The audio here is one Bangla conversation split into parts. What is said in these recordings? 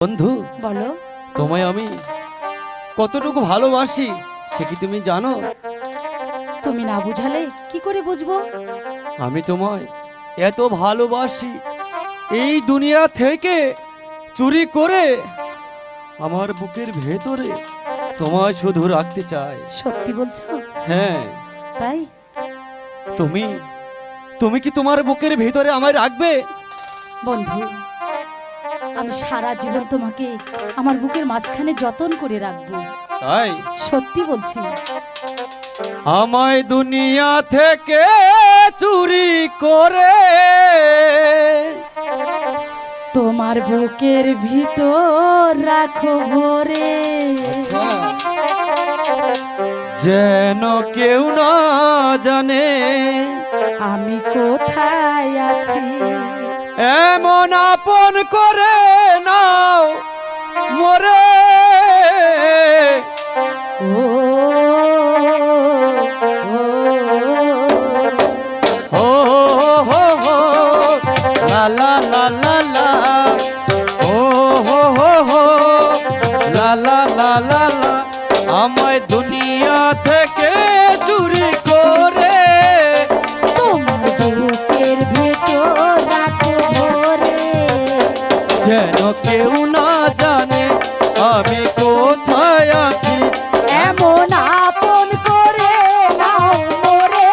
বন্ধু বলো। তোমায় আমি কতটুকু ভালোবাসি সে কি তুমি জানো? তুমি না বুঝালে কি করে বুঝব? আমি তোমায় এত ভালোবাসি এই দুনিয়া থেকে চুরি করে আমার বুকের ভেতরে তোমায় শুধু রাখতে চাই। সত্যি বলছো? হ্যাঁ। তাই? তুমি তুমি কি তোমার বুকের ভেতরে আমায় রাখবে? বন্ধু আমি সারা জীবন তোমাকে আমার বুকের মাঝখানে যতন করে রাখব। তাই? সত্যি বলছি। আমায় দুনিয়া থেকে চুরি করে। তোমার বুকের ভিতর রাখো ভরে। যেন কেউ না জানে আমি কোথায় আছি? এমন আপন করে থেকে চুরি করে তোমার বুকের ভেতর রাখো ভরে। যেন কেউ না জানে আমি কোথায় আছি। এমন আপন করে নাও মোরে।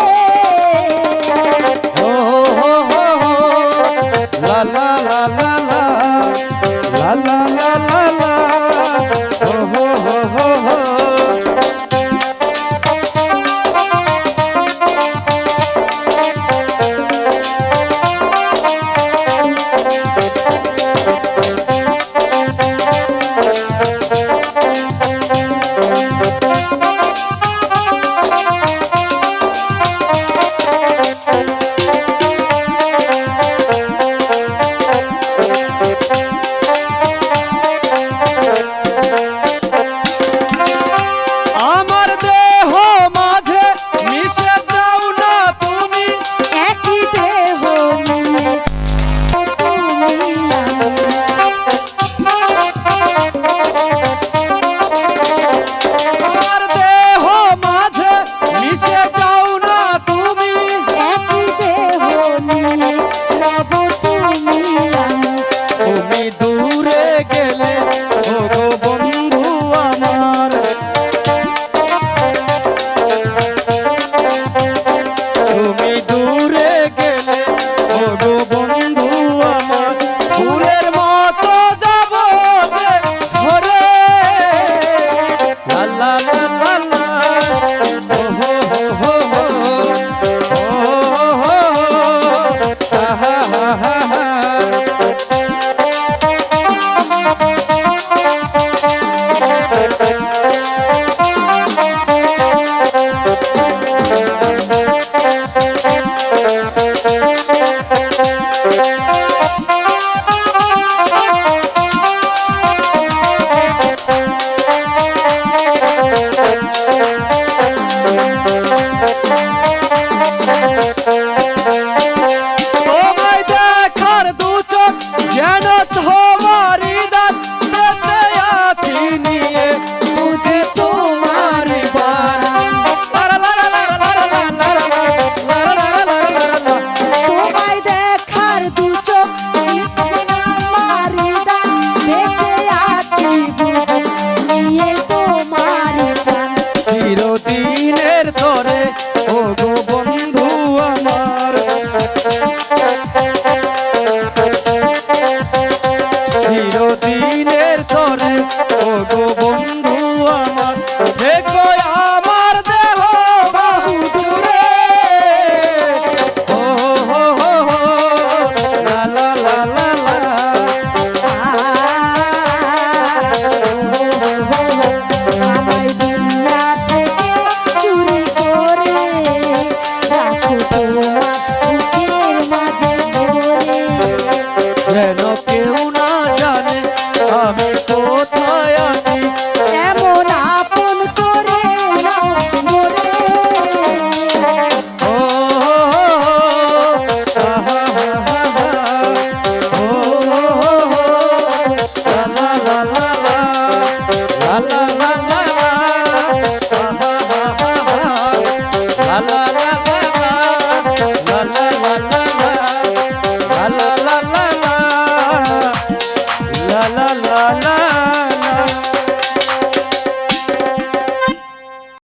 ও হো হো হো। লা লা লা লা লা লা।